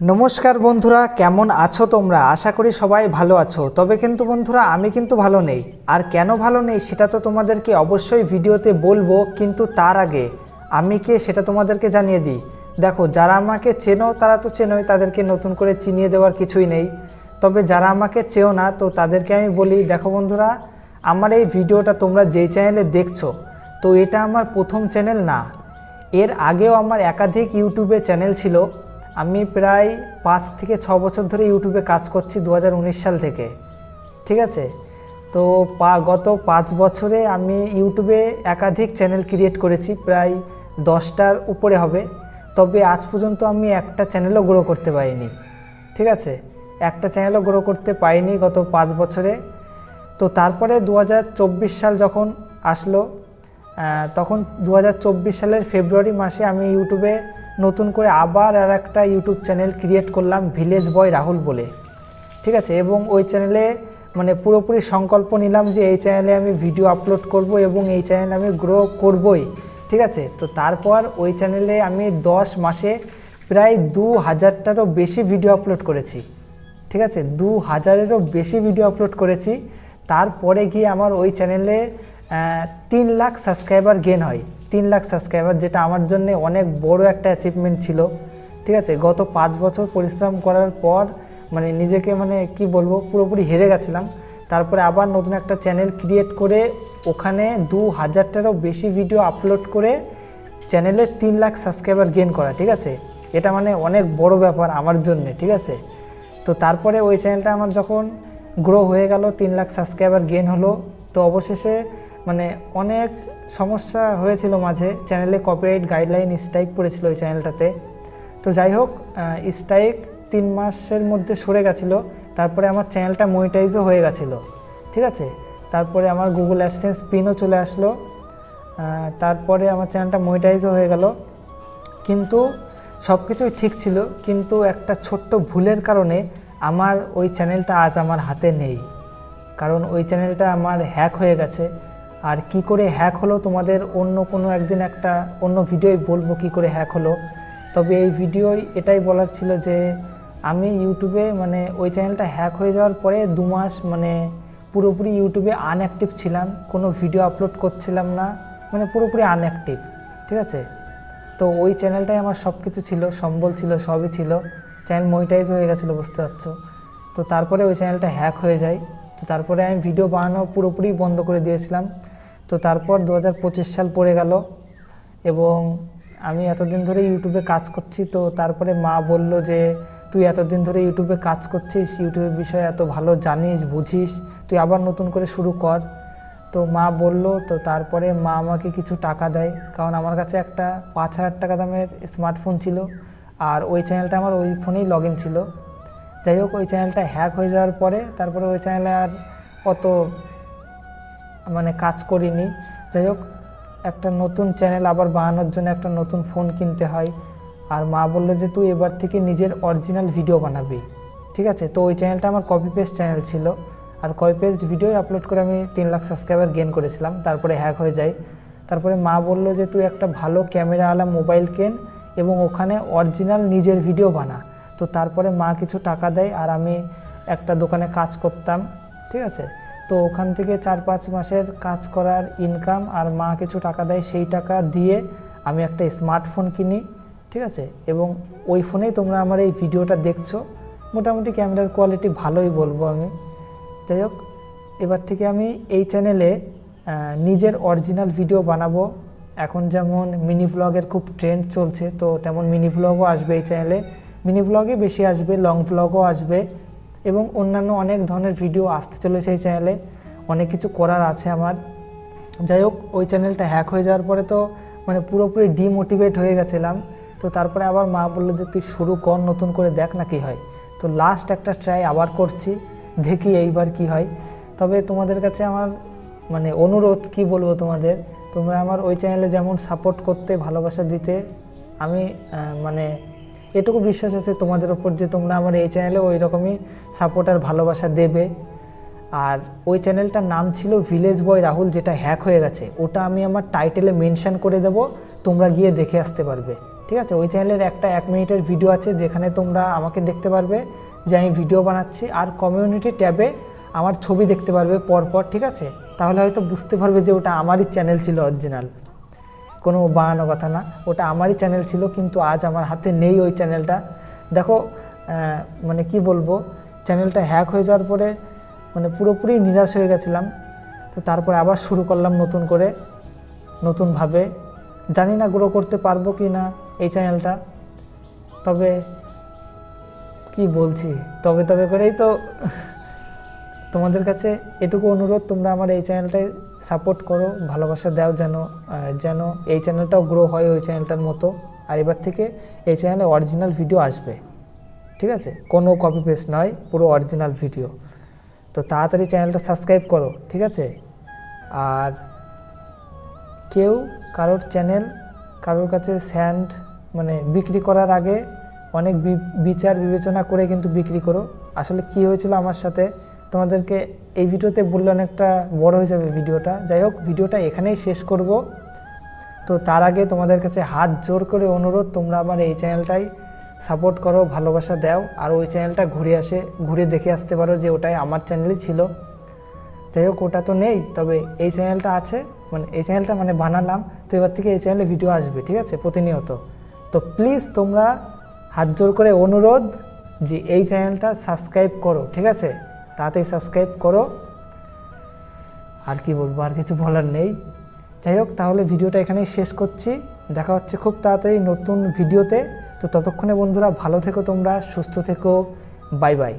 নমস্কার বন্ধুরা, কেমন আছো তোমরা? আশা করি সবাই ভালো আছো। তবে কিন্তু বন্ধুরা, আমি কিন্তু ভালো নেই। আর কেন ভালো নেই সেটা তো তোমাদেরকে অবশ্যই ভিডিওতে বলব, কিন্তু তার আগে আমি কে সেটা তোমাদেরকে জানিয়ে দিই। দেখো, যারা আমাকে চেনো, তারা তো চেনোই, তাদেরকে নতুন করে চিনিয়ে দেওয়ার কিছুই নেই। তবে যারা আমাকে চেও না, তো তাদেরকে আমি বলি, দেখো বন্ধুরা, আমার এই ভিডিওটা তোমরা যেই চ্যানেলে দেখছ, তো এটা আমার প্রথম চ্যানেল না। এর আগেও আমার একাধিক ইউটিউবে চ্যানেল ছিল আমি প্রায় পাঁচ থেকে ছ বছর ধরে ইউটিউবে কাজ করছি দু হাজার উনিশ সাল থেকে, ঠিক আছে? তো পা, গত পাঁচ বছরে আমি ইউটিউবে একাধিক চ্যানেল ক্রিয়েট করেছি, প্রায় দশটার উপরে হবে। তবে আজ পর্যন্ত আমি একটা চ্যানেলও গ্রো করতে পারিনি, ঠিক আছে? একটা চ্যানেলও গ্রো করতে পারিনি গত পাঁচ বছরে। তো তারপরে দু হাজার চব্বিশ সাল যখন আসলো তখন দু হাজার চব্বিশ সালের ফেব্রুয়ারি মাসে আমি ইউটিউবে নতুন করে আবার আর একটা ইউটিউব চ্যানেল ক্রিয়েট করলাম ভিলেজ বয় রাহুল বলে। ঠিক আছে? এবং ওই চ্যানেলে মানে পুরোপুরি সংকল্প নিলাম যে এই চ্যানেলে আমি ভিডিও আপলোড করব এবং এই চ্যানেলে আমি গ্রো করবই। ঠিক আছে? তো তারপর ওই চ্যানেলে আমি দশ মাসে প্রায় দু হাজারটারও বেশি ভিডিও আপলোড করেছি। ঠিক আছে? দু হাজারেরও বেশি ভিডিও আপলোড করেছি। তারপরে গিয়ে আমার ওই চ্যানেলে তিন লাখ সাবস্ক্রাইবার গেন হয়। তিন লাখ সাবস্ক্রাইবার যেটা আমার জন্য অনেক বড় একটা অ্যাচিভমেন্ট ছিল। ঠিক আছে? গত পাঁচ বছর পরিশ্রম করার পর মানে নিজেকে মানে কি বলব, পুরোপুরি হেরে গেছিলাম। তারপরে আবার নতুন একটা চ্যানেল ক্রিয়েট করে, ওখানে দু হাজারটারও বেশি ভিডিও আপলোড করে চ্যানেলে তিন লাখ সাবস্ক্রাইবার গেন করা, ঠিক আছে? এটা মানে অনেক বড় ব্যাপার আমার জন্য, ঠিক আছে? তো তারপরে ওই চ্যানেলটা আমার যখন গ্রো হয়ে গেল, তিন লাখ সাবস্ক্রাইবার গেন হলো, তো অবশেষে মানে অনেক সমস্যা হয়েছিল মাঝে চ্যানেলে কপিরাইট গাইডলাইন স্ট্রাইক পড়েছিল ওই চ্যানেলটাতে তো যাই হোক স্ট্রাইক তিন মাসের মধ্যে সরে গেছিল, তারপরে আমার চ্যানেলটা মনিটাইজও হয়ে গেছিল, ঠিক আছে? তারপরে আমার গুগল অ্যাডসেন্স পিনও চলে আসলো তারপরে আমার চ্যানেলটা মনিটাইজও হয়ে গেল। কিন্তু সব কিছুই ঠিক ছিল, কিন্তু একটা ছোট্ট ভুলের কারণে আমার ওই চ্যানেলটা আজ আমার হাতে নেই। কারণ ওই চ্যানেলটা আমার হ্যাক হয়ে গেছে আর কি করে হ্যাক হলো তোমাদের অন্য কোনো একদিন একটা অন্য ভিডিওয় বলব কি করে হ্যাক হলো। তবে এই ভিডিওয় এটাই বলার ছিল যে আমি ইউটিউবে মানে ওই চ্যানেলটা হ্যাক হয়ে যাওয়ার পরে দু মাস মানে পুরোপুরি ইউটিউবে আনঅ্যাক্টিভ ছিলাম, কোনো ভিডিও আপলোড করছিলাম না মানে পুরোপুরি আনঅ্যাক্টিভ ঠিক আছে? তো ওই চ্যানেলটাই আমার সব কিছু ছিল, সম্বল ছিল, সবই ছিল চ্যানেল মনিটাইজ হয়ে গেছিল, বুঝতে পারছ? তো তারপরে ওই চ্যানেলটা হ্যাক হয়ে যায়, তো তারপরে আমি ভিডিও বানানো পুরোপুরি বন্ধ করে দিয়েছিলাম। তো তারপর দু হাজার পঁচিশ সাল পড়ে গেল এবং আমি এতদিন ধরে ইউটিউবে কাজ করছি, তো তারপরে মা বলল যে, তুই এতদিন ধরে ইউটিউবে কাজ করছিস, ইউটিউবের বিষয়ে এত ভালো জানিস, বুঝিস, তুই আবার নতুন করে শুরু কর। তো মা বলল, তো তারপরে মা আমাকে কিছু টাকা দেয়, কারণ আমার কাছে একটা পাঁচ হাজার টাকা দামের স্মার্টফোন ছিল আর ওই চ্যানেলটা আমার ওই ফোনেই লগ ছিল। যাই হোক, ওই চ্যানেলটা হ্যাক হয়ে যাওয়ার পরে, তারপরে ওই চ্যানেলে আর অত মানে কাজ করিনি। যাই হোক, একটা নতুন চ্যানেল আবার বানানোর জন্য একটা নতুন ফোন কিনতে হয়। আর মা বলল যে, তুই এবার থেকে নিজের অরিজিনাল ভিডিও বানাবি। ঠিক আছে? তো ওই চ্যানেলটা আমার কপি পেস্ট চ্যানেল ছিল। আর কপি পেস্ট ভিডিও আপলোড করে আমি তিন লাখ সাবস্ক্রাইবার গেন করেছিলাম। তারপরে হ্যাক হয়ে যায়। তারপরে মা বলল যে, তুই একটা ভালো ক্যামেরাওয়ালা মোবাইল কেন এবং ওখানে অরিজিনাল নিজের ভিডিও বানা। তো তারপরে মা কিছু টাকা দেয় আর আমি একটা দোকানে কাজ করতাম। ঠিক আছে? তো ওখান থেকে চার পাঁচ মাসের কাজ করার ইনকাম আর মা কিছু টাকা দেয়, সেই টাকা দিয়ে আমি একটা স্মার্টফোন কিনি, ঠিক আছে? এবং ওই ফোনেই তোমরা আমার এই ভিডিওটা দেখছ। মোটামুটি ক্যামেরার কোয়ালিটি ভালোই বলব আমি। যাই হোক, এবার থেকে আমি এই চ্যানেলে নিজের অরিজিনাল ভিডিও বানাবো। এখন যেমন মিনি ব্লগের খুব ট্রেন্ড চলছে, তো তেমন মিনি ব্লগও আসবে এই চ্যানেলে মিনি ব্লগে বেশি আসবে লং ব্লগও আসবে। এবং অন্যান্য অনেক ধরনের ভিডিও আসতে চলেছে এই চ্যানেলে অনেক কিছু করার আছে আমার। যাই হোক, ওই চ্যানেলটা হ্যাক হয়ে যাওয়ার পরে তো মানে পুরোপুরি ডিমোটিভেট হয়ে গেছিলাম। তো তারপরে আবার মা বলল যে, তুই শুরু কর, নতুন করে দেখ না কি হয়। তো লাস্ট একটা ট্রাই আবার করছি, দেখি এইবার কি হয়। তবে তোমাদের কাছে আমার মানে অনুরোধ, কি বলব তোমাদের? তোমরা আমার ওই চ্যানেলে যেমন সাপোর্ট করতে, ভালোবাসা দিতে, আমি মানে এটুকু বিশ্বাস আছে তোমাদের ওপর যে তোমরা আমার এই চ্যানেলে ওই রকমই সাপোর্ট আর ভালোবাসা দেবে। আর ওই চ্যানেলটার নাম ছিল ভিলেজ বয় রাহুল, যেটা হ্যাক হয়ে গেছে। ওটা আমি আমার টাইটেলে মেনশান করে দেব, তোমরা গিয়ে দেখে আসতে পারবে। ঠিক আছে? ওই চ্যানেলের একটা এক মিনিটের ভিডিও আছে, যেখানে তোমরা আমাকে দেখতে পারবে যে আমি ভিডিও বানাচ্ছি। আর কমিউনিটি ট্যাবে আমার ছবি দেখতে পারবে পরপর, ঠিক আছে? তাহলে হয়তো বুঝতে পারবে যে ওটা আমারই চ্যানেল ছিল অরিজিনাল কোনো বানানো কথা না। ওটা আমারই চ্যানেল ছিল, কিন্তু আজ আমার হাতে নেই ওই চ্যানেলটা দেখো মানে কি বলব চ্যানেলটা হ্যাক হয়ে যাওয়ার পরে মানে পুরোপুরি নিরাশ হয়ে গেছিলাম। তো তারপরে আবার শুরু করলাম নতুন করে, নতুনভাবে। জানি না গ্রো করতে পারব কি না এই চ্যানেলটা তবে কি বলছি, তবে তবে করেই তো তোমাদের কাছে এটুকু অনুরোধ, তোমরা আমার এই চ্যানেলটায় সাপোর্ট করো, ভালোবাসা দাও যেন যেন এই চ্যানেলটাও গ্রো হয় ওই চ্যানেলটার মতো। আর এবার থেকে এই চ্যানেলে অরিজিনাল ভিডিও আসবে। ঠিক আছে? কোনো কপি পেস্ট নয়, পুরো অরিজিনাল ভিডিও তো তাড়াতাড়ি চ্যানেলটা সাবস্ক্রাইব করো, ঠিক আছে? আর কেউ কারোর চ্যানেল কারোর কাছে স্যান্ড মানে বিক্রি করার আগে অনেক বিচার বিবেচনা করে কিন্তু বিক্রি করো। আসলে কি হয়েছিল আমার সাথে? তোমাদেরকে এই ভিডিওতে বললে অনেকটা বড় হয়ে যাবে ভিডিওটা। যাই হোক, ভিডিওটা এখানেই শেষ করব। তো তার আগে তোমাদের কাছে হাত জোর করে অনুরোধ, তোমরা আমার এই চ্যানেলটাই সাপোর্ট করো, ভালোবাসা দাও। আর ওই চ্যানেলটা ঘুরে আসে, ঘুরে দেখে আসতে পারো যে ওটাই আমার চ্যানেলই ছিল। যাই হোক, ওটা তো নেই, তবে এই চ্যানেলটা আছে মানে এই চ্যানেলটা মানে বানালাম। তো এবার থেকে এই চ্যানেলে ভিডিও আসবে, ঠিক আছে? প্রতিনিয়ত। তো প্লিজ তোমরা হাত জোর করে অনুরোধ যে এই চ্যানেলটা সাবস্ক্রাইব করো, ঠিক আছে? তাড়াতাড়ি সাবস্ক্রাইব করো। আর কি বলব, আর কিছু বলার নেই। যাই হোক, তাহলে ভিডিওটা এখানেই শেষ করছি। দেখা হচ্ছে খুব তাড়াতাড়ি নতুন ভিডিওতে তো ততক্ষণে বন্ধুরা ভালো থেকো তোমরা, সুস্থ থেকো। Bye bye.